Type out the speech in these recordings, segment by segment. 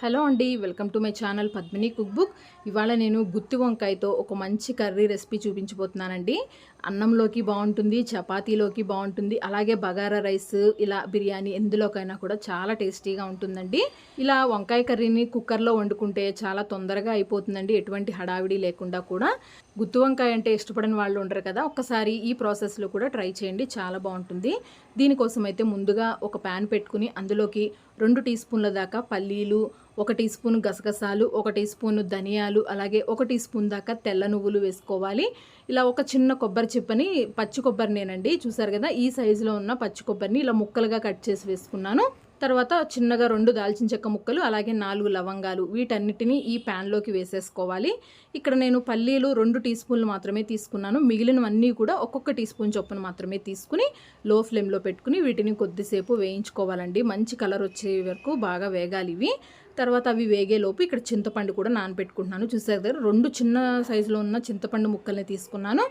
Hello అండి welcome to my channel Padmini cook book. ఇవాళ నేను గుత్తి వంకాయతో ఒక మంచి కర్రీ రెసిపీ చూపించబోతున్నానండి. అన్నంలోకి బాగుంటుంది చపాతీలోకి బాగుంటుంది అలాగే బగారా రైస్ ఇలా బిర్యానీ ఎందులోకైనా కూడా చాలా టేస్టీగా ఉంటుందండి. ఇలా వంకాయ కర్రీని కుక్కర్లో వండుకుంటే చాలా తొందరగా అయిపోతుందండి ఎటువంటి హడావిడి లేకుండా కూడా. గుత్తి వంకాయ అంటే ఇష్టపడని వాళ్ళు ఉండరు కదా ఒక్కసారి ఈ ప్రాసెస్లో కూడా ట్రై చేయండి చాలా బాగుంటుంది. దీనికోసం అయితే ముందుగా ఒక ప్యాన్ పెట్టుకుని అందులోకి రెండు టీ స్పూన్ల దాకా పల్లీలు ఒక టీ స్పూన్ గసగసాలు ఒక టీ స్పూన్ ధనియాలు అలాగే ఒక టీ స్పూన్ దాకా తెల్ల నువ్వులు వేసుకోవాలి. ఇలా ఒక చిన్న కొబ్బరి చిప్పని పచ్చి కొబ్బరినేనండి చూసారు కదా? ఈ సైజులో ఉన్న పచ్చి కొబ్బరిని ఇలా ముక్కలుగా కట్ చేసి వేసుకున్నాను. తర్వాత చిన్నగా రెండు దాల్చిన చెక్క ముక్కలు అలాగే నాలుగు లవంగాలు వీటన్నిటిని ఈ ప్యాన్లోకి వేసేసుకోవాలి. ఇక్కడ నేను పల్లీలు రెండు టీ స్పూన్లు మాత్రమే తీసుకున్నాను. మిగిలినవన్నీ కూడా ఒక్కొక్క టీ స్పూన్ చొప్పున మాత్రమే తీసుకుని లో ఫ్లేమ్లో పెట్టుకుని వీటిని కొద్దిసేపు వేయించుకోవాలండి. మంచి కలర్ వచ్చే వరకు బాగా వేగాలి ఇవి. తర్వాత అవి వేగేలోపు ఇక్కడ చింతపండు కూడా నానబెట్టుకుంటున్నాను. చూసే దగ్గర రెండు చిన్న సైజులో ఉన్న చింతపండు ముక్కల్ని తీసుకున్నాను.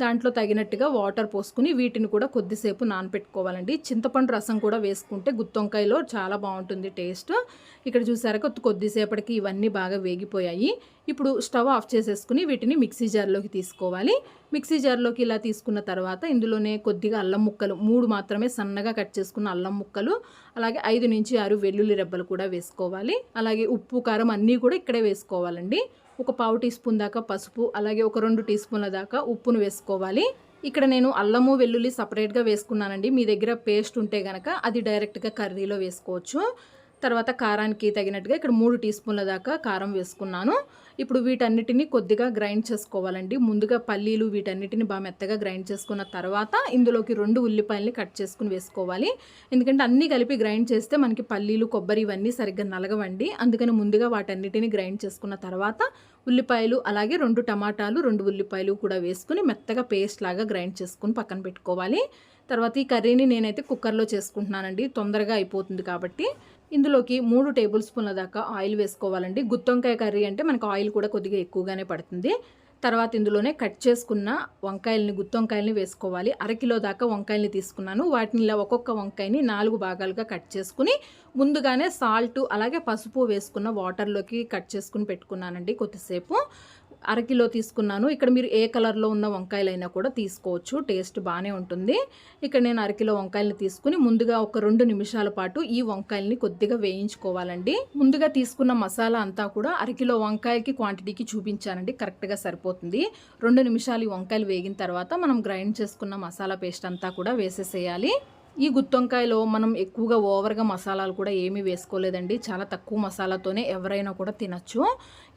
దాంట్లో తగినట్టుగా వాటర్ పోసుకుని వీటిని కూడా కొద్దిసేపు నానపెట్టుకోవాలండి. చింతపండు రసం కూడా వేసుకుంటే గుత్తొంకాయలో చాలా బాగుంటుంది టేస్ట్. ఇక్కడ చూసారా కొద్దిసేపటికి ఇవన్నీ బాగా వేగిపోయాయి. ఇప్పుడు స్టవ్ ఆఫ్ చేసేసుకుని వీటిని మిక్సీ జార్లోకి తీసుకోవాలి. మిక్సీ జార్లోకి ఇలా తీసుకున్న తర్వాత ఇందులోనే కొద్దిగా అల్లం ముక్కలు మూడు మాత్రమే సన్నగా కట్ చేసుకున్న అల్లం ముక్కలు అలాగే ఐదు నుంచి ఆరు వెల్లుల్లి రెబ్బలు కూడా వేసుకోవాలి. అలాగే ఉప్పు కారం అన్నీ కూడా ఇక్కడే వేసుకోవాలండి. ఒక పావు టీ స్పూన్ దాకా పసుపు అలాగే ఒక రెండు టీ స్పూన్ల దాకా ఉప్పును వేసుకోవాలి. ఇక్కడ నేను అల్లము వెల్లుల్లి సపరేట్గా వేసుకున్నానండి. మీ దగ్గర పేస్ట్ ఉంటే కనుక అది డైరెక్ట్గా కర్రీలో వేసుకోవచ్చు. తర్వాత కారానికి తగినట్టుగా ఇక్కడ మూడు టీ స్పూన్ల దాకా కారం వేసుకున్నాను. ఇప్పుడు వీటన్నిటిని కొద్దిగా గ్రైండ్ చేసుకోవాలండి. ముందుగా పల్లీలు వీటన్నిటిని బాగా మెత్తగా గ్రైండ్ చేసుకున్న తర్వాత ఇందులోకి రెండు ఉల్లిపాయలని కట్ చేసుకుని వేసుకోవాలి. ఎందుకంటే అన్నీ కలిపి గ్రైండ్ చేస్తే మనకి పల్లీలు కొబ్బరి ఇవన్నీ సరిగ్గా నలగవండి. అందుకని ముందుగా వాటన్నిటిని గ్రైండ్ చేసుకున్న తర్వాత ఉల్లిపాయలు అలాగే రెండు టమాటాలు రెండు ఉల్లిపాయలు కూడా వేసుకుని మెత్తగా పేస్ట్ లాగా గ్రైండ్ చేసుకుని పక్కన పెట్టుకోవాలి. తర్వాత ఈ కర్రీని నేనైతే కుక్కర్లో చేసుకుంటున్నానండి. తొందరగా అయిపోతుంది కాబట్టి. ఇందులోకి మూడు టేబుల్ స్పూన్ల దాకా ఆయిల్ వేసుకోవాలండి. గుత్తొంకాయ కర్రీ అంటే మనకు ఆయిల్ కూడా కొద్దిగా ఎక్కువగానే పడుతుంది. తర్వాత ఇందులోనే కట్ చేసుకున్న వంకాయలని గుత్తొంకాయలని వేసుకోవాలి. అరకిలో దాకా వంకాయల్ని తీసుకున్నాను. వాటిని ఇలా ఒక్కొక్క వంకాయని నాలుగు భాగాలుగా కట్ చేసుకుని ముందుగానే సాల్ట్ అలాగే పసుపు వేసుకున్న వాటర్లోకి కట్ చేసుకుని పెట్టుకున్నానండి కొద్దిసేపు. అరకిలో తీసుకున్నాను. ఇక్కడ మీరు ఏ కలర్లో ఉన్న వంకాయలైనా కూడా తీసుకోవచ్చు. టేస్ట్ బాగానే ఉంటుంది. ఇక్కడ నేను అరకిలో వంకాయలని తీసుకుని ముందుగా ఒక రెండు నిమిషాల పాటు ఈ వంకాయల్ని కొద్దిగా వేయించుకోవాలండి. ముందుగా తీసుకున్న మసాలా అంతా కూడా అరకిలో వంకాయకి క్వాంటిటీకి చూపించానండి. కరెక్ట్గా సరిపోతుంది. రెండు నిమిషాలు ఈ వంకాయలు వేగిన తర్వాత మనం గ్రైండ్ చేసుకున్న మసాలా పేస్ట్ అంతా కూడా వేసేసేయాలి. ఈ గుత్తొంకాయలో మనం ఎక్కువగా ఓవర్గా మసాలాలు కూడా ఏమీ వేసుకోలేదండి. చాలా తక్కువ మసాలాతోనే ఎవరైనా కూడా తినచ్చు.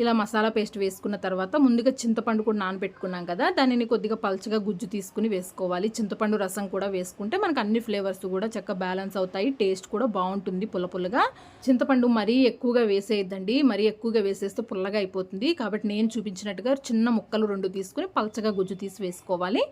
ఇలా మసాలా పేస్ట్ వేసుకున్న తర్వాత ముందుగా చింతపండు కూడా నానబెట్టుకున్నాం కదా దానిని కొద్దిగా పల్చగా గుజ్జు తీసుకుని వేసుకోవాలి. చింతపండు రసం కూడా వేసుకుంటే మనకు అన్ని ఫ్లేవర్స్ కూడా చక్కగా బ్యాలెన్స్ అవుతాయి టేస్ట్ కూడా బాగుంటుంది పుల్ల పుల్లగా. చింతపండు మరీ ఎక్కువగా వేసేయద్దండి. మరీ ఎక్కువగా వేసేస్తే పుల్లగా అయిపోతుంది. కాబట్టి నేను చూపించినట్టుగా చిన్న ముక్కలు రెండు తీసుకుని పల్చగా గుజ్జు తీసి వేసుకోవాలి.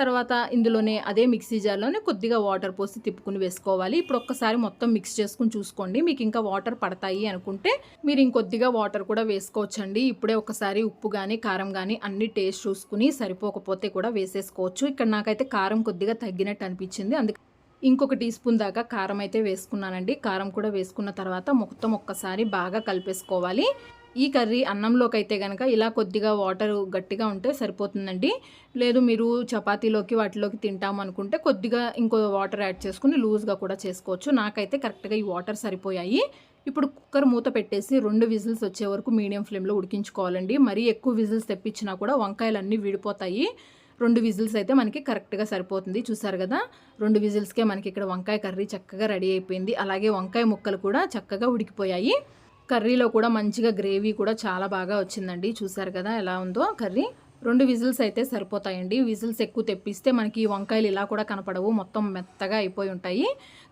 తర్వాత ఇందులోనే అదే మిక్సీ జార్లోనే కొద్దిగా వాటర్ పోసి తిప్పుకుని వేసుకోవాలి. ఇప్పుడు ఒక్కసారి మొత్తం మిక్స్ చేసుకుని చూసుకోండి. మీకు ఇంకా వాటర్ పడతాయి అనుకుంటే మీరు ఇంకొద్దిగా వాటర్ కూడా వేసుకోవచ్చండి. ఇప్పుడే ఒకసారి ఉప్పు కానీ కారం కానీ అన్ని టేస్ట్ చూసుకుని సరిపోకపోతే కూడా వేసేసుకోవచ్చు. ఇక్కడ నాకైతే కారం కొద్దిగా తగ్గినట్టు అనిపించింది. అందుకే ఇంకొక టీ స్పూన్ దాకా కారం అయితే వేసుకున్నానండి. కారం కూడా వేసుకున్న తర్వాత మొత్తం ఒక్కసారి బాగా కలిపేసుకోవాలి. ఈ కర్రీ అన్నంలోకి అయితే కనుక ఇలా కొద్దిగా వాటర్ గట్టిగా ఉంటే సరిపోతుందండి. లేదు మీరు చపాతీలోకి వాటిలోకి తింటాం అనుకుంటే కొద్దిగా ఇంకో వాటర్ యాడ్ చేసుకుని లూజ్గా కూడా చేసుకోవచ్చు. నాకైతే కరెక్ట్గా ఈ వాటర్ సరిపోయాయి. ఇప్పుడు కుక్కర్ మూత పెట్టేసి రెండు విజిల్స్ వచ్చే వరకు మీడియం ఫ్లేమ్లో ఉడికించుకోవాలండి. మరీ ఎక్కువ విజిల్స్ తెప్పించినా కూడా వంకాయలు అన్నీ విడిపోతాయి. రెండు విజిల్స్ అయితే మనకి కరెక్ట్గా సరిపోతుంది. చూసారు కదా? రెండు విజిల్స్కే మనకి ఇక్కడ వంకాయ కర్రీ చక్కగా రెడీ అయిపోయింది. అలాగే వంకాయ ముక్కలు కూడా చక్కగా ఉడికిపోయాయి. కర్రీలో కూడా మంచిగా గ్రేవీ కూడా చాలా బాగా వచ్చిందండి. చూసారు కదా ఎలా ఉందో కర్రీ. రెండు విజిల్స్ అయితే సరిపోతాయండి. విజిల్స్ ఎక్కువ తెప్పిస్తే మనకి వంకాయలు ఇలా కూడా కనపడవు. మొత్తం మెత్తగా అయిపోయి ఉంటాయి.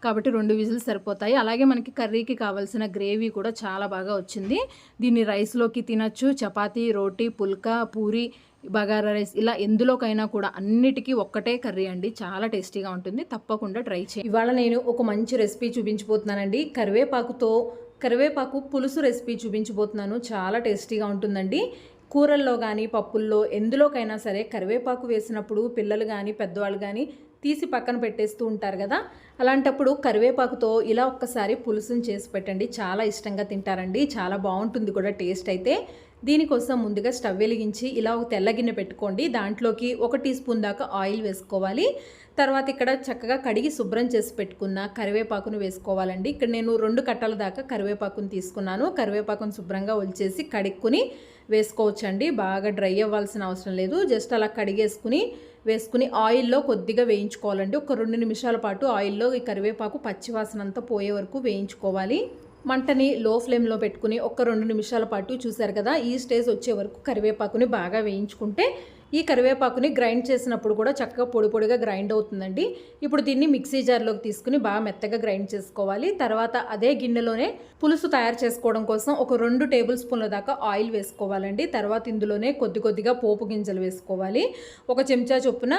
కాబట్టి రెండు విజిల్స్ సరిపోతాయి. అలాగే మనకి కర్రీకి కావాల్సిన గ్రేవీ కూడా చాలా బాగా వచ్చింది. దీన్ని రైస్లోకి తినచ్చు. చపాతీ రోటీ పుల్కా పూరి బగారా రైస్ ఇలా ఎందులోకైనా కూడా అన్నిటికీ ఒక్కటే కర్రీ అండి. చాలా టేస్టీగా ఉంటుంది. తప్పకుండా ట్రై చేయండి. ఇవాళ నేను ఒక మంచి రెసిపీ చూపించిపోతున్నానండి కరివేపాకుతో కరివేపాకు పులుసు రెసిపీ చూపించబోతున్నాను. చాలా టేస్టీగా ఉంటుందండి. కూరల్లో కానీ పప్పుల్లో ఎందులోకైనా సరే కరివేపాకు వేసినప్పుడు పిల్లలు కానీ పెద్దవాళ్ళు కానీ తీసి పక్కన పెట్టేస్తూ ఉంటారు కదా. అలాంటప్పుడు కరివేపాకుతో ఇలా ఒక్కసారి పులుసుని చేసి పెట్టండి. చాలా ఇష్టంగా తింటారండి. చాలా బాగుంటుంది కూడా టేస్ట్ అయితే. దీనికోసం ముందుగా స్టవ్ వెలిగించి ఇలా ఒక తెల్ల గిన్నె పెట్టుకోండి. దాంట్లోకి ఒక టీ స్పూన్ దాకా ఆయిల్ వేసుకోవాలి. తర్వాత ఇక్కడ చక్కగా కడిగి శుభ్రం చేసి పెట్టుకున్న కరివేపాకును వేసుకోవాలండి. ఇక్కడ నేను రెండు కట్టల దాకా కరివేపాకును తీసుకున్నాను. కరివేపాకును శుభ్రంగా ఒలిచేసి కడుక్కుని వేసుకోవచ్చండి. బాగా డ్రై అవ్వాల్సిన అవసరం లేదు. జస్ట్ అలా కడిగేసుకుని వేసుకుని ఆయిల్లో కొద్దిగా వేయించుకోవాలండి. ఒక రెండు నిమిషాల పాటు ఆయిల్లో ఈ కరివేపాకు పచ్చివాసనంతా పోయే వరకు వేయించుకోవాలి. మంటని లో ఫ్లేమ్లో పెట్టుకుని ఒక రెండు నిమిషాల పాటు చూశారు కదా ఈ స్టేజ్ వచ్చే వరకు కరివేపాకుని బాగా వేయించుకుంటే ఈ కరివేపాకుని గ్రైండ్ చేసినప్పుడు కూడా చక్కగా పొడి పొడిగా గ్రైండ్ అవుతుందండి. ఇప్పుడు దీన్ని మిక్సీ జార్లోకి తీసుకుని బాగా మెత్తగా గ్రైండ్ చేసుకోవాలి. తర్వాత అదే గిన్నెలోనే పులుసు తయారు చేసుకోవడం కోసం ఒక రెండు టేబుల్ స్పూన్ల దాకా ఆయిల్ వేసుకోవాలండి. తర్వాత ఇందులోనే కొద్ది కొద్దిగా పోపు గింజలు వేసుకోవాలి. ఒక చెంచా చొప్పున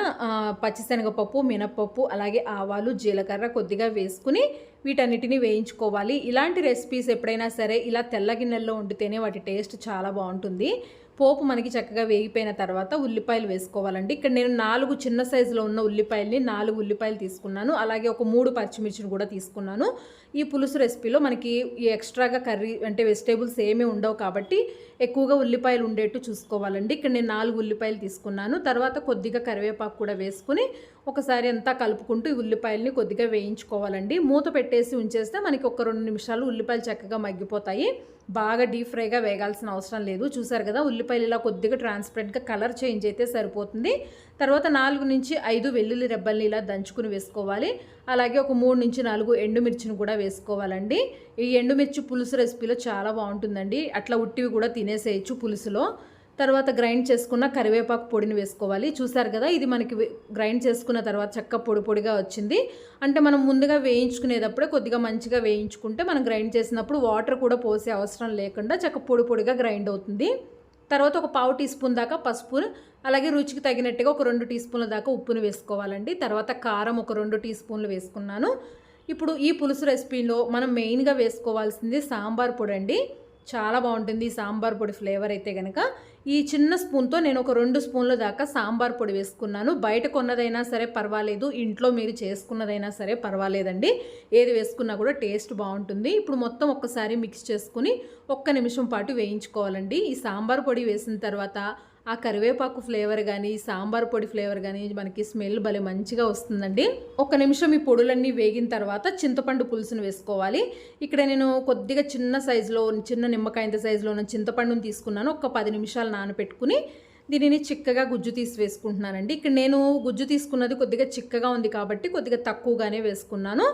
పచ్చిశనగపప్పు మినప్పప్పు అలాగే ఆవాలు జీలకర్ర కొద్దిగా వేసుకుని వీటన్నిటిని వేయించుకోవాలి. ఇలాంటి రెసిపీస్ ఎప్పుడైనా సరే ఇలా తెల్ల గిన్నెల్లో వండితేనే వాటి టేస్ట్ చాలా బాగుంటుంది. పోపు మనకి చక్కగా వేగిపోయిన తర్వాత ఉల్లిపాయలు వేసుకోవాలండి. ఇక్కడ నేను నాలుగు చిన్న సైజులో ఉన్న ఉల్లిపాయల్ని నాలుగు ఉల్లిపాయలు తీసుకున్నాను. అలాగే ఒక మూడు పచ్చిమిర్చిని కూడా తీసుకున్నాను. ఈ పులుసు రెసిపీలో మనకి ఎక్స్ట్రాగా కర్రీ అంటే వెజిటేబుల్స్ ఏమీ ఉండవు కాబట్టి ఎక్కువగా ఉల్లిపాయలు ఉండేట్టు చూసుకోవాలండి. ఇక్కడ నేను నాలుగు ఉల్లిపాయలు తీసుకున్నాను. తర్వాత కొద్దిగా కరివేపాకు కూడా వేసుకుని ఒకసారి అంతా కలుపుకుంటూ ఈ ఉల్లిపాయల్ని కొద్దిగా వేయించుకోవాలండి. మూత పెట్టేసి ఉంచేస్తే మనకి ఒక రెండు నిమిషాలు ఉల్లిపాయలు చక్కగా మగ్గిపోతాయి. బాగా డీప్ ఫ్రైగా వేగాల్సిన అవసరం లేదు. చూసారు కదా ఉల్లిపాయలు ఇలా కొద్దిగా ట్రాన్స్పరెంట్గా కలర్ చేంజ్ అయితే సరిపోతుంది. తర్వాత నాలుగు నుంచి ఐదు వెల్లుల్లి రెబ్బల్ని ఇలా దంచుకుని వేసుకోవాలి. అలాగే ఒక మూడు నుంచి నాలుగు ఎండుమిర్చిని కూడా వేసుకోవాలండి. ఈ ఎండుమిర్చి పులుసు రెసిపీలో చాలా బాగుంటుందండి. అట్లా ఉట్టివి కూడా తినేసేయచ్చు పులుసులో. తర్వాత గ్రైండ్ చేసుకున్న కరివేపాకు పొడిని వేసుకోవాలి. చూసారు కదా ఇది మనకి గ్రైండ్ చేసుకున్న తర్వాత చక్క పొడి పొడిగా వచ్చింది. అంటే మనం ముందుగా వేయించుకునేటప్పుడే కొద్దిగా మంచిగా వేయించుకుంటే మనం గ్రైండ్ చేసినప్పుడు వాటర్ కూడా పోసే అవసరం లేకుండా చక్క పొడి పొడిగా గ్రైండ్ అవుతుంది. తర్వాత ఒక పావు టీ స్పూన్ దాకా పసుపు అలాగే రుచికి తగినట్టుగా ఒక రెండు టీ స్పూన్ల దాకా ఉప్పును వేసుకోవాలండి. తర్వాత కారం ఒక రెండు టీ స్పూన్లు వేసుకున్నాను. ఇప్పుడు ఈ పులుసు రెసిపీలో మనం మెయిన్గా వేసుకోవాల్సింది సాంబార్ పొడి అండి చాలా బాగుంటుంది ఈ సాంబార్ పొడి ఫ్లేవర్ అయితే కనుక ఈ చిన్న స్పూన్తో నేను ఒక రెండు స్పూన్ల దాకా సాంబార్ పొడి వేసుకున్నాను. బయట కొన్నదైనా సరే పర్వాలేదు. ఇంట్లో మీరు చేసుకున్నదైనా సరే పర్వాలేదండి. ఏది వేసుకున్నా కూడా టేస్ట్ బాగుంటుంది. ఇప్పుడు మొత్తం ఒక్కసారి మిక్స్ చేసుకుని ఒక్క నిమిషం పాటు వేయించుకోవాలండి. ఈ సాంబార్ పొడి వేసిన తర్వాత ఆ కరివేపాకు ఫ్లేవర్ కానీ సాంబార్ పొడి ఫ్లేవర్ కానీ మనకి స్మెల్ భలే మంచిగా వస్తుందండి. ఒక నిమిషం ఈ పొడులన్నీ వేగిన తర్వాత చింతపండు పులుసును వేసుకోవాలి. ఇక్కడ నేను కొద్దిగా చిన్న సైజులో చిన్న నిమ్మకాయంత సైజులో ఉన్న చింతపండును తీసుకున్నాను. ఒక పది నిమిషాలు నానబెట్టుకుని దీనిని చిక్కగా గుజ్జు తీసి వేసుకుంటున్నానండి. ఇక్కడ నేను గుజ్జు తీసుకున్నది కొద్దిగా చిక్కగా ఉంది కాబట్టి కొద్దిగా తక్కువగానే వేసుకున్నాను.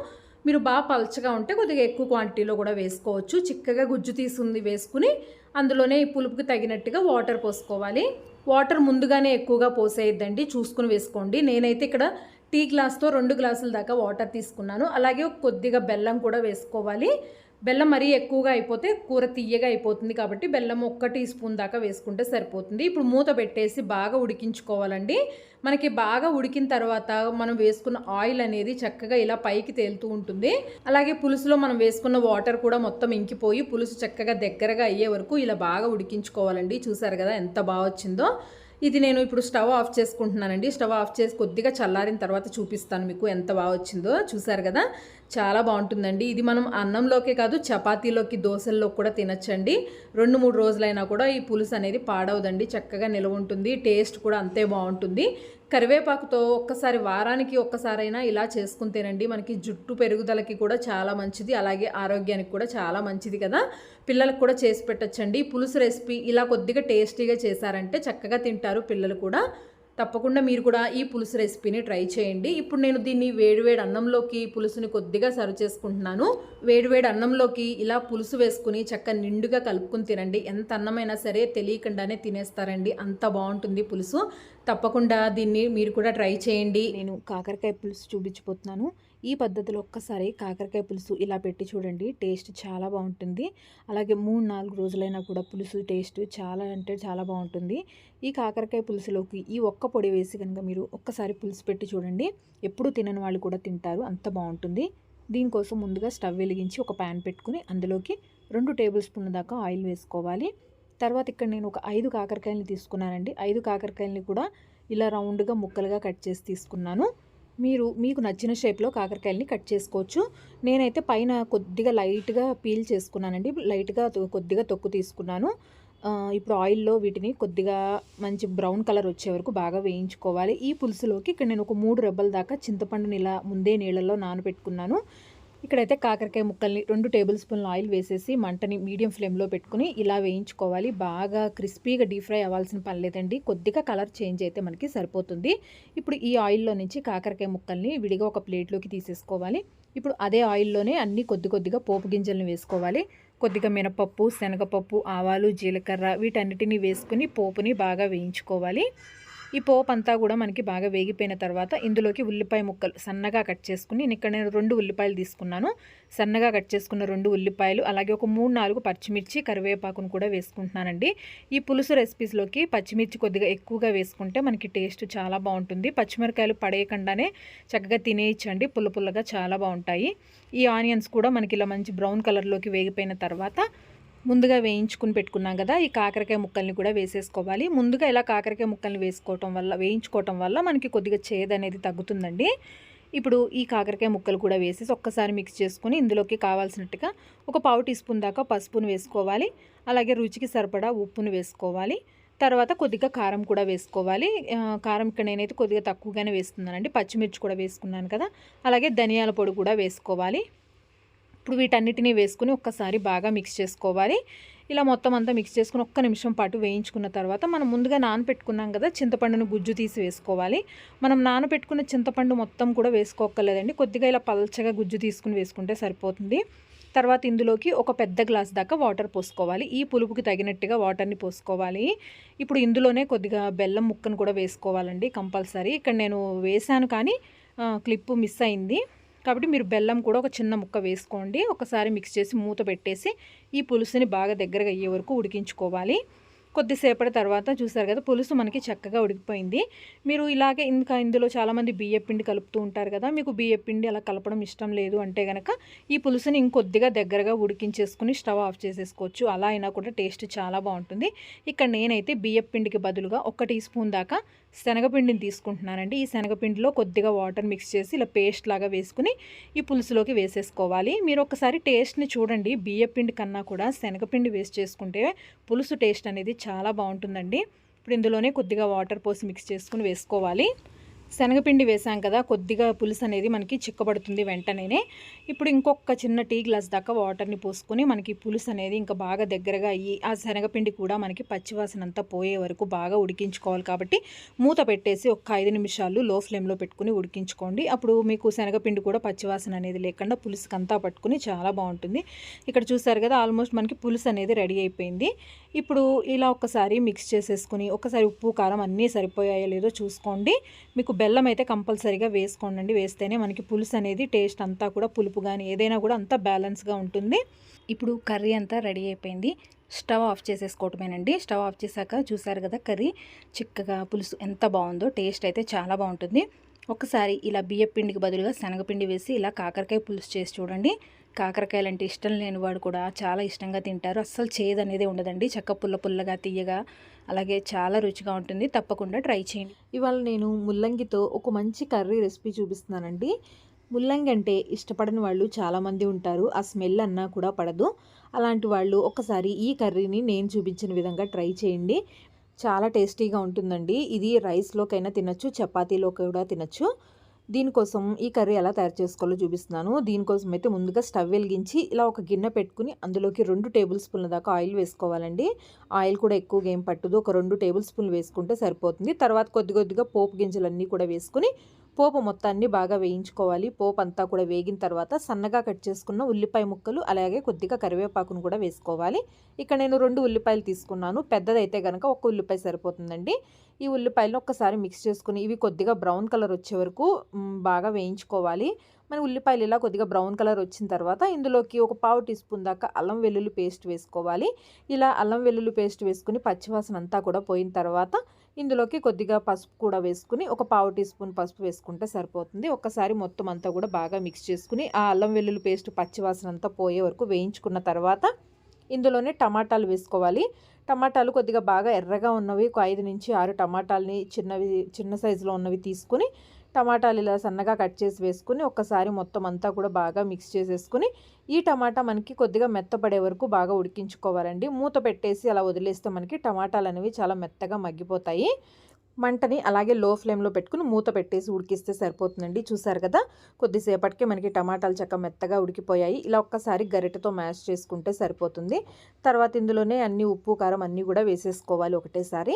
మీరు బాగా పలచగా ఉంటే కొద్దిగా ఎక్కువ క్వాంటిటీలో కూడా వేసుకోవచ్చు. చిక్కగా గుజ్జు తీసుంది వేసుకుని అందులోనే ఈ పులుపుకి తగినట్టుగా వాటర్ పోసుకోవాలి. వాటర్ ముందుగానే ఎక్కువగా పోసేయద్దండి. చూసుకుని వేసుకోండి. నేనైతే ఇక్కడ టీ గ్లాస్తో రెండు గ్లాసుల దాకా వాటర్ తీసుకున్నాను. అలాగే కొద్దిగా బెల్లం కూడా వేసుకోవాలి. బెల్లం మరీ ఎక్కువగా అయిపోతే కూర తీయగా అయిపోతుంది కాబట్టి బెల్లం ఒక్క టీ స్పూన్ దాకా వేసుకుంటే సరిపోతుంది. ఇప్పుడు మూత పెట్టేసి బాగా ఉడికించుకోవాలండి. మనకి బాగా ఉడికిన తర్వాత మనం వేసుకున్న ఆయిల్ అనేది చక్కగా ఇలా పైకి తేలుతూ ఉంటుంది. అలాగే పులుసులో మనం వేసుకున్న వాటర్ కూడా మొత్తం ఇంకిపోయి పులుసు చక్కగా దగ్గరగా అయ్యే వరకు ఇలా బాగా ఉడికించుకోవాలండి. చూసారు కదా ఎంత బాగా వచ్చిందో. ఇది నేను ఇప్పుడు స్టవ్ ఆఫ్ చేసుకుంటున్నానండి. స్టవ్ ఆఫ్ చేసి కొద్దిగా చల్లారిన తర్వాత చూపిస్తాను మీకు ఎంత బాగా వచ్చిందో. చూసారు కదా? చాలా బాగుంటుందండి. ఇది మనం అన్నంలోకే కాదు చపాతీలోకి దోశల్లో కూడా తినచ్చండి. రెండు మూడు రోజులైనా కూడా ఈ పులుసు అనేది పాడవదండి. చక్కగా నిలవ ఉంటుంది. టేస్ట్ కూడా అంతే బాగుంటుంది. కరివేపాకుతో ఒక్కసారి వారానికి ఒక్కసారైనా ఇలా చేసుకుంటేనండి మనకి జుట్టు పెరుగుదలకి కూడా చాలా మంచిది. అలాగే ఆరోగ్యానికి కూడా చాలా మంచిది కదా. పిల్లలకు కూడా చేసి పెట్టచ్చండి. పులుసు రెసిపీ ఇలా కొద్దిగా టేస్టీగా చేశారంటే చక్కగా తింటారు పిల్లలు కూడా. తప్పకుండా మీరు కూడా ఈ పులుసు రెసిపీని ట్రై చేయండి. ఇప్పుడు నేను దీన్ని వేడివేడి అన్నంలోకి పులుసుని కొద్దిగా సర్వ్ చేసుకుంటున్నాను. వేడివేడి అన్నంలోకి ఇలా పులుసు వేసుకుని చక్క నిండుగా కలుపుకుని తినండి. ఎంత అన్నమైనా సరే తెలియకుండానే తినేస్తారండి. అంత బాగుంటుంది పులుసు. తప్పకుండా దీన్ని మీరు కూడా ట్రై చేయండి. నేను కాకరకాయ పులుసు చూపించిపోతున్నాను ఈ పద్ధతిలో ఒక్కసారి కాకరకాయ పులుసు ఇలా పెట్టి చూడండి టేస్ట్ చాలా బాగుంటుంది. అలాగే మూడు నాలుగు రోజులైనా కూడా పులుసు టేస్ట్ చాలా అంటే చాలా బాగుంటుంది. ఈ కాకరకాయ పులుసులోకి ఈ ఒక్క పొడి వేసి కనుక మీరు ఒక్కసారి పులుసు పెట్టి చూడండి ఎప్పుడు తినని వాళ్ళు కూడా తింటారు అంత బాగుంటుంది. దీనికోసం ముందుగా స్టవ్ వెలిగించి ఒక ప్యాన్ పెట్టుకుని అందులోకి రెండు టేబుల్ స్పూన్ల దాకా ఆయిల్ వేసుకోవాలి. తర్వాత ఇక్కడ నేను ఒక ఐదు కాకరకాయలని తీసుకున్నానండి. ఐదు కాకరకాయలని కూడా ఇలా రౌండ్గా ముక్కలుగా కట్ చేసి తీసుకున్నాను. మీరు మీకు నచ్చిన షేప్లో కాకరకాయలని కట్ చేసుకోవచ్చు. నేనైతే పైన కొద్దిగా లైట్గా పీల్ చేసుకున్నానండి. లైట్గా కొద్దిగా తొక్కు తీసుకున్నాను. ఇప్పుడు ఆయిల్లో వీటిని కొద్దిగా మంచి బ్రౌన్ కలర్ వచ్చే వరకు బాగా వేయించుకోవాలి. ఈ పులుసులోకి ఇక్కడ నేను ఒక మూడు రెబ్బల దాకా చింతపండుని ఇలా ముందే నీళ్ళల్లో నానబెట్టుకున్నాను. ఇక్కడైతే కాకరకాయ ముక్కల్ని రెండు టేబుల్ స్పూన్ల ఆయిల్ వేసేసి మంటని మీడియం ఫ్లేమ్లో పెట్టుకుని ఇలా వేయించుకోవాలి. బాగా క్రిస్పీగా డీప్ ఫ్రై అవ్వాల్సిన పని లేదండి. కొద్దిగా కలర్ చేంజ్ అయితే మనకి సరిపోతుంది. ఇప్పుడు ఈ ఆయిల్లో నుంచి కాకరకాయ ముక్కల్ని విడిగా ఒక ప్లేట్లోకి తీసేసుకోవాలి. ఇప్పుడు అదే ఆయిల్లోనే అన్ని కొద్ది కొద్దిగా పోపు గింజలను వేసుకోవాలి. కొద్దిగా మినపప్పు శనగపప్పు ఆవాలు జీలకర్ర వీటన్నిటిని వేసుకుని పోపుని బాగా వేయించుకోవాలి. ఈ పోపు అంతా కూడా మనకి బాగా వేగిపోయిన తర్వాత ఇందులోకి ఉల్లిపాయ ముక్కలు సన్నగా కట్ చేసుకుని నేను ఇక్కడ నేను రెండు ఉల్లిపాయలు తీసుకున్నాను. సన్నగా కట్ చేసుకున్న రెండు ఉల్లిపాయలు అలాగే ఒక మూడు నాలుగు పచ్చిమిర్చి కరివేపాకును కూడా వేసుకుంటున్నానండి. ఈ పులుసు రెసిపీస్లోకి పచ్చిమిర్చి కొద్దిగా ఎక్కువగా వేసుకుంటే మనకి టేస్ట్ చాలా బాగుంటుంది. పచ్చిమిరకాయలు పడేయకుండానే చక్కగా తినేయచ్చండి పుల్ల పుల్లగా చాలా బాగుంటాయి. ఈ ఆనియన్స్ కూడా మనకి ఇలా మంచి బ్రౌన్ కలర్లోకి వేగిపోయిన తర్వాత ముందుగా వేయించుకుని పెట్టుకున్నాం కదా ఈ కాకరకాయ ముక్కల్ని కూడా వేసేసుకోవాలి. ముందుగా ఇలా కాకరకాయ ముక్కల్ని వేసుకోవటం వల్ల వేయించుకోవటం వల్ల మనకి కొద్దిగా చేదు అనేది తగ్గుతుందండి. ఇప్పుడు ఈ కాకరకాయ ముక్కలు కూడా వేసేసి ఒక్కసారి మిక్స్ చేసుకుని ఇందులోకి కావాల్సినట్టుగా ఒక పావు టీ స్పూన్ దాకా పసుపును వేసుకోవాలి. అలాగే రుచికి సరిపడా ఉప్పును వేసుకోవాలి. తర్వాత కొద్దిగా కారం కూడా వేసుకోవాలి. కారం ఇక్కడ నేనైతే కొద్దిగా తక్కువగానే వేస్తున్నానండి. పచ్చిమిర్చి కూడా వేసుకున్నాను కదా. అలాగే ధనియాల పొడి కూడా వేసుకోవాలి. ఇప్పుడు వీటన్నిటిని వేసుకుని ఒక్కసారి బాగా మిక్స్ చేసుకోవాలి. ఇలా మొత్తం అంతా మిక్స్ చేసుకుని ఒక్క నిమిషం పాటు వేయించుకున్న తర్వాత మనం ముందుగా నానపెట్టుకున్నాం కదా చింతపండును గుజ్జు తీసి వేసుకోవాలి. మనం నానపెట్టుకున్న చింతపండు మొత్తం కూడా వేసుకోక్కర్లేదండి. కొద్దిగా ఇలా పల్చగా గుజ్జు తీసుకుని వేసుకుంటే సరిపోతుంది. తర్వాత ఇందులోకి ఒక పెద్ద గ్లాస్ దాకా వాటర్ పోసుకోవాలి. ఈ పులుపుకి తగినట్టుగా వాటర్ని పోసుకోవాలి. ఇప్పుడు ఇందులోనే కొద్దిగా బెల్లం ముక్కను కూడా వేసుకోవాలండి కంపల్సరీ. ఇక్కడ నేను వేశాను కానీ క్లిప్పు మిస్ అయింది. కాబట్టి మీరు బెల్లం కూడా ఒక చిన్న ముక్క వేసుకోండి. ఒకసారి మిక్స్ చేసి మూత పెట్టేసి ఈ పులుసుని బాగా దగ్గరగా అయ్యే వరకు ఉడికించుకోవాలి. కొద్దిసేపటి తర్వాత చూసారు కదా పులుసు మనకి చక్కగా ఉడికిపోయింది. మీరు ఇలాగే ఇంకా ఇందులో చాలామంది బియ్యపిండి కలుపుతూ ఉంటారు కదా మీకు బియ్యపిండి అలా కలపడం ఇష్టం లేదు అంటే కనుక ఈ పులుసుని ఇంకొద్దిగా దగ్గరగా ఉడికించేసుకుని స్టవ్ ఆఫ్ చేసేసుకోవచ్చు. అలా అయినా కూడా టేస్ట్ చాలా బాగుంటుంది. ఇక్కడ నేనైతే బియ్యపిండికి బదులుగా ఒక టీ స్పూన్ దాకా శనగపిండిని తీసుకుంటున్నానండి. ఈ శనగపిండిలో కొద్దిగా వాటర్ మిక్స్ చేసి ఇలా పేస్ట్ లాగా వేసుకుని ఈ పులుసులోకి వేసేసుకోవాలి. మీరు ఒకసారి టేస్ట్ని చూడండి. బియ్యపిండి కన్నా కూడా శనగపిండి వేస్ట్ చేసుకుంటే పులుసు టేస్ట్ అనేది చాలా బాగుంటుందండి. ఇప్పుడు ఇందులోనే కొద్దిగా వాటర్ పోసి మిక్స్ చేసుకుని వేసుకోవాలి. శనగపిండి వేసాం కదా కొద్దిగా పులుసు అనేది మనకి చిక్కబడుతుంది వెంటనే ఇప్పుడు ఇంకొక చిన్న టీ గ్లాస్ దాకా వాటర్ని పోసుకొని మనకి పులుసు అనేది ఇంకా బాగా దగ్గరగా అయ్యి ఆ శనగపిండి కూడా మనకి పచ్చివాసన అంతా పోయే వరకు బాగా ఉడికించుకోవాలి కాబట్టి మూత పెట్టేసి ఒక ఐదు నిమిషాలు లో ఫ్లేమ్లో పెట్టుకుని ఉడికించుకోండి. అప్పుడు మీకు శనగపిండి కూడా పచ్చివాసన అనేది లేకుండా పులుసుకి అంతా పట్టుకుని చాలా బాగుంటుంది. ఇక్కడ చూసారు కదా ఆల్మోస్ట్ మనకి పులుసు అనేది రెడీ అయిపోయింది. ఇప్పుడు ఇలా ఒకసారి మిక్స్ చేసేసుకుని ఒకసారి ఉప్పు కారం అన్నీ సరిపోయాయో లేదో చూసుకోండి. మీకు బెల్లం అయితే కంపల్సరీగా వేసుకోండి వేస్తేనే మనకి పులుసు అనేది టేస్ట్ అంతా కూడా పులుపు కానీ ఏదైనా కూడా అంతా బ్యాలెన్స్గా ఉంటుంది. ఇప్పుడు కర్రీ అంతా రెడీ అయిపోయింది. స్టవ్ ఆఫ్ చేసేసుకోవటమేనండి. స్టవ్ ఆఫ్ చేశాక చూసారు కదా కర్రీ? చిక్కగా పులుసు ఎంత బాగుందో టేస్ట్ అయితే చాలా బాగుంటుంది. ఒకసారి ఇలా బియ్యపిండికి బదులుగా శనగపిండి వేసి ఇలా కాకరకాయ పులుసు చేసి చూడండి. కాకరకాయలు అంటే ఇష్టం లేని వాడు కూడా చాలా ఇష్టంగా తింటారు. అస్సలు చేదు అనేది ఉండదండి. చక్క పుల్ల పుల్లగా తీయగా అలాగే చాలా రుచిగా ఉంటుంది. తప్పకుండా ట్రై చేయండి. ఇవాళ నేను ముల్లంగితో ఒక మంచి కర్రీ రెసిపీ చూపిస్తున్నానండి. ముల్లంగి అంటే ఇష్టపడని వాళ్ళు చాలామంది ఉంటారు. ఆ స్మెల్ అన్నా కూడా పడదు. అలాంటి వాళ్ళు ఒకసారి ఈ కర్రీని నేను చూపించిన విధంగా ట్రై చేయండి. చాలా టేస్టీగా ఉంటుందండి. ఇది రైస్లోకైనా తినచ్చు చపాతీలో కూడా తినచ్చు. దీనికోసం ఈ కర్రీ ఎలా తయారు చేసుకోవాలో చూపిస్తున్నాను. దీనికోసం అయితే ముందుగా స్టవ్ వెలిగించి ఇలా ఒక గిన్నె పెట్టుకుని అందులోకి రెండు టేబుల్ స్పూన్ల దాకా ఆయిల్ వేసుకోవాలండి. ఆయిల్ కూడా ఎక్కువగా ఏం పట్టదు. ఒక రెండు టేబుల్ స్పూన్లు వేసుకుంటే సరిపోతుంది. తర్వాత కొద్ది కొద్దిగా పోపు గింజలన్నీ కూడా వేసుకుని పోపు మొత్తాన్ని బాగా వేయించుకోవాలి. పోపు అంతా కూడా వేగిన తర్వాత సన్నగా కట్ చేసుకున్న ఉల్లిపాయ ముక్కలు అలాగే కొద్దిగా కరివేపాకును కూడా వేసుకోవాలి. ఇక్కడ నేను రెండు ఉల్లిపాయలు తీసుకున్నాను. పెద్దదైతే కనుక ఒక ఉల్లిపాయ సరిపోతుందండి. ఈ ఉల్లిపాయలను ఒక్కసారి మిక్స్ చేసుకుని ఇవి కొద్దిగా బ్రౌన్ కలర్ వచ్చే వరకు బాగా వేయించుకోవాలి. మన ఉల్లిపాయలు ఇలా కొద్దిగా బ్రౌన్ కలర్ వచ్చిన తర్వాత ఇందులోకి ఒక పావు టీ స్పూన్ దాకా అల్లం వెల్లుల్లి పేస్ట్ వేసుకోవాలి. ఇలా అల్లం వెల్లుల్లి పేస్ట్ వేసుకుని పచ్చివాసన అంతా కూడా పోయిన తర్వాత ఇందులోకి కొద్దిగా పసుపు కూడా వేసుకుని ఒక పావు టీ స్పూన్ పసుపు వేసుకుంటే సరిపోతుంది. ఒక్కసారి మొత్తం అంతా కూడా బాగా మిక్స్ చేసుకుని ఆ అల్లం వెల్లుల్లి పేస్ట్ పచ్చివాసన అంతా పోయే వరకు వేయించుకున్న తర్వాత ఇందులోనే టమాటాలు వేసుకోవాలి. టమాటాలు కొద్దిగా బాగా ఎర్రగా ఉన్నవి ఒక ఐదు నుంచి ఆరు టమాటాలని చిన్నవి చిన్న సైజులో ఉన్నవి తీసుకుని టమాటాలు ఇలా సన్నగా కట్ చేసి వేసుకుని ఒక్కసారి మొత్తం అంతా కూడా బాగా మిక్స్ చేసేసుకుని ఈ టమాటా మనకి కొద్దిగా మెత్తపడే వరకు బాగా ఉడికించుకోవాలండి. మూత పెట్టేసి అలా వదిలేస్తే మనకి టమాటాలు అనేవి చాలా మెత్తగా మగ్గిపోతాయి. మంటని అలాగే లో ఫ్లేమ్లో పెట్టుకుని మూత పెట్టేసి ఉడికిస్తే సరిపోతుందండి. చూసారు కదా? కొద్దిసేపటికి మనకి టమాటాలు చక్క మెత్తగా ఉడికిపోయాయి. ఇలా ఒక్కసారి గరిటతో మ్యాష్ చేసుకుంటే సరిపోతుంది. తర్వాత ఇందులోనే అన్ని ఉప్పు కారం అన్నీ కూడా వేసేసుకోవాలి ఒకటేసారి.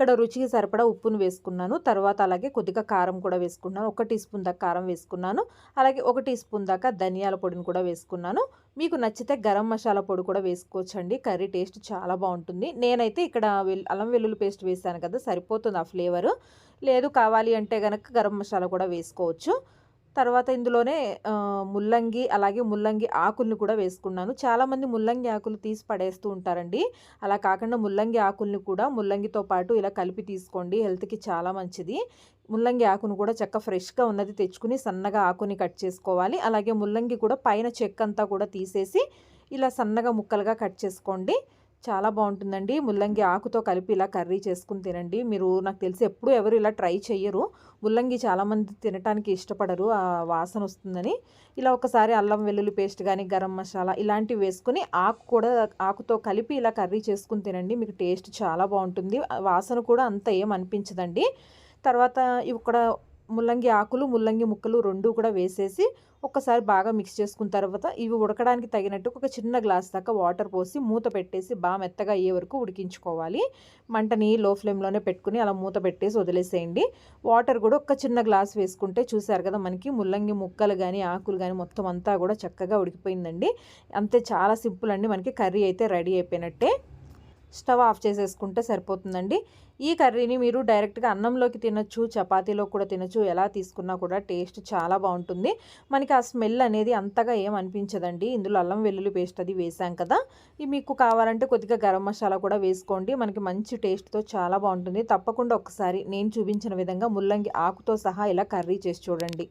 ఇక్కడ రుచికి సరిపడా ఉప్పును వేసుకున్నాను. తర్వాత అలాగే కొద్దిగా కారం కూడా వేసుకున్నాను. ఒక టీ స్పూన్ దాకా కారం వేసుకున్నాను. అలాగే ఒక టీ స్పూన్ దాకా ధనియాల పొడిని కూడా వేసుకున్నాను. మీకు నచ్చితే గరం మసాలా పొడి కూడా వేసుకోవచ్చండి. కర్రీ టేస్ట్ చాలా బాగుంటుంది. నేనైతే ఇక్కడ వెల్ అల్లం వెల్లుల్లి పేస్ట్ వేసాను కదా సరిపోతుంది ఆ ఫ్లేవర్. లేదు కావాలి అంటే కనుక గరం మసాలా కూడా వేసుకోవచ్చు. తర్వాత ఇందులోనే ముల్లంగి అలాగే ముల్లంగి ఆకుల్ని కూడా వేసుకున్నాను. చాలామంది ముల్లంగి ఆకులు తీసి పడేస్తూ ఉంటారండి. అలా కాకుండా ముల్లంగి ఆకుల్ని కూడా ముల్లంగితో పాటు ఇలా కలిపి తీసుకోండి. హెల్త్కి చాలా మంచిది. ముల్లంగి ఆకును కూడా చెక్క ఫ్రెష్గా ఉన్నది తెచ్చుకుని సన్నగా ఆకుని కట్ చేసుకోవాలి. అలాగే ముల్లంగి కూడా పైన చెక్క అంతా కూడా తీసేసి ఇలా సన్నగా ముక్కలుగా కట్ చేసుకోండి. చాలా బాగుంటుందండి. ముల్లంగి ఆకుతో కలిపి ఇలా కర్రీ చేసుకుని తినండి. మీరు నాకు తెలిసి ఎప్పుడు ఎవరు ఇలా ట్రై చేయరు ముల్లంగి చాలామంది తినటానికి ఇష్టపడరు. ఆ వాసన వస్తుందని. ఇలా ఒకసారి అల్లం వెల్లుల్లి పేస్ట్ కానీ గరం మసాలా ఇలాంటివి వేసుకుని ఆకు కూడా ఆకుతో కలిపి ఇలా కర్రీ చేసుకుని తినండి. మీకు టేస్ట్ చాలా బాగుంటుంది. వాసన కూడా అంత ఏం అనిపించదండి. తర్వాత ఇక్కడ ముల్లంగి ఆకులు ముల్లంగి ముక్కలు రెండు కూడా వేసేసి ఒక్కసారి బాగా మిక్స్ చేసుకున్న తర్వాత ఇవి ఉడకడానికి తగినట్టు ఒక చిన్న గ్లాస్ దాకా వాటర్ పోసి మూత పెట్టేసి బాగా మెత్తగా అయ్యే వరకు ఉడికించుకోవాలి. మంటని లో ఫ్లేమ్లోనే పెట్టుకుని అలా మూత పెట్టేసి వదిలేసేయండి. వాటర్ కూడా ఒక చిన్న గ్లాస్ వేసుకుంటే చూసారు కదా మనకి ముల్లంగి ముక్కలు కానీ ఆకులు కానీ మొత్తం అంతా కూడా చక్కగా ఉడికిపోయిందండి. అంతే చాలా సింపుల్ అండి. మనకి కర్రీ అయితే రెడీ అయిపోయినట్టే. స్టవ్ ఆఫ్ చేసేసుకుంటే సరిపోతుందండి. ఈ కర్రీని మీరు డైరెక్ట్గా అన్నంలోకి తినచ్చు చపాతీలో కూడా తినచ్చు ఎలా తీసుకున్నా కూడా టేస్ట్ చాలా బాగుంటుంది. మనకి ఆ స్మెల్ అనేది అంతగా ఏం అనిపించదండి. ఇందులో అల్లం వెల్లుల్లి పేస్ట్ అది వేసాం కదా. ఇది మీకు కావాలంటే కొద్దిగా గరం మసాలా కూడా వేసుకోండి. మనకి మంచి టేస్ట్తో చాలా బాగుంటుంది. తప్పకుండా ఒకసారి నేను చూపించిన విధంగా ముల్లంగి ఆకుతో సహా ఇలా కర్రీ చేసి చూడండి.